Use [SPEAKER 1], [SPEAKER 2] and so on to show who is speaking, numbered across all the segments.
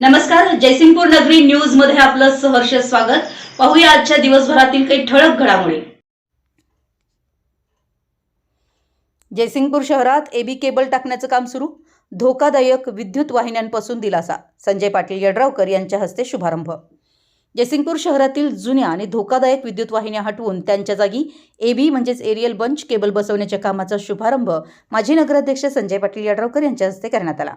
[SPEAKER 1] नमस्कार जयसिंगपूर नगरी न्यूजमध्ये आपलं सहर्ष स्वागत. पाहूया आजच्या दिवसभरातील काही ठळक घडामोडी. जयसिंगपूर शहरात एबी केबल टाकण्याचं काम सुरू. धोकादायक विद्युत वाहिन्यांपासून दिलासा. संजय पाटील यड्रावकर यांच्या हस्ते शुभारंभ. जयसिंगपूर शहरातील जुन्या आणि धोकादायक विद्युत वाहिन्या हटवून त्यांच्या जागी एबी म्हणजेच एरियल बंच केबल बसवण्याच्या कामाचा शुभारंभ माजी नगराध्यक्ष संजय पाटील यड्रावकर यांच्या हस्ते करण्यात आला.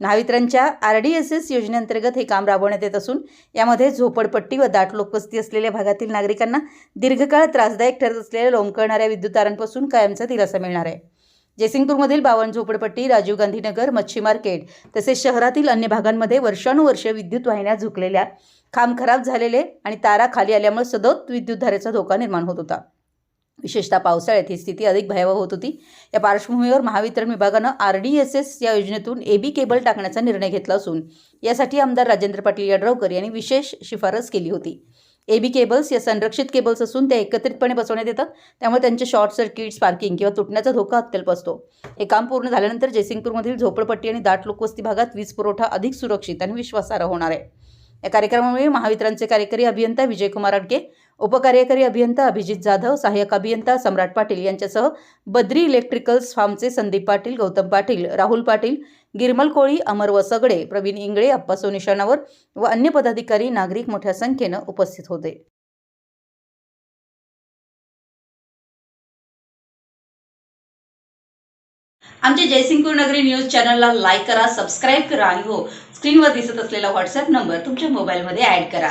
[SPEAKER 1] महावितरणच्या आर डी एस एस योजनेअंतर्गत हे काम राबवण्यात येत असून यामध्ये झोपडपट्टी व दाट लोकवस्ती असलेल्या भागातील नागरिकांना दीर्घकाळ त्रासदायक ठरत असलेल्या लोंबकळणाऱ्या विद्युत तारांपासून कायमचा दिलासा मिळणार आहे. जयसिंगपूरमधील बावन झोपडपट्टी राजीव गांधी नगर मच्छी मार्केट तसेच शहरातील अन्य भागांमध्ये वर्षानुवर्ष विद्युत वाहिन्या झुकलेल्या खांब खराब झालेले आणि तारा खाली आल्यामुळे सतत विद्युतधारेचा धोका निर्माण होत होता. विशेषतः पावसाळ्यात ही स्थिती अधिक भयावह होत होती. या पार्श्वभूमीवर महावितरण विभागानं आर डी एस एस या योजनेतून ए बी केबल टाकण्याचा निर्णय घेतला असून यासाठी आमदार राजेंद्र पाटील यड्रावकर यांनी विशेष शिफारस केली होती. ए बी केबल्स या संरक्षित केबल्स असून त्या एकत्रितपणे बसवण्यात येतात त्यामुळे त्यांचे शॉर्ट सर्किट स्पार्किंग किंवा तुटण्याचा धोका अत्यल्प असतो. हे काम पूर्ण झाल्यानंतर जयसिंगपूरमधील झोपडपट्टी आणि दाट लोकवस्ती भागात वीज पुरवठा अधिक सुरक्षित आणि विश्वासार्ह होणार आहे. या कार्यक्रमामुळे महावितरणचे कार्यकारी अभियंता विजयकुमार अडके उपकार्यकारी अभियंता अभिजित जाधव सहाय्यक अभियंता सम्राट पाटील यांच्यासह बद्री इलेक्ट्रिकल्स फार्मचे संदीप पाटील गौतम पाटील राहुल पाटील गिरमल कोळी अमर वसगडे प्रवीण इंगळे अप्पा सोनिशाणावर व अन्य पदाधिकारी नागरिक मोठ्या संख्येनं उपस्थित होते. आमच्या जयसिंगपूर नगरी न्यूज चॅनलला लाईक करा सबस्क्राईब करा आणि हो स्क्रीनवर दिसत असलेला व्हॉट्सअप नंबर तुमच्या मोबाईलमध्ये ऍड करा.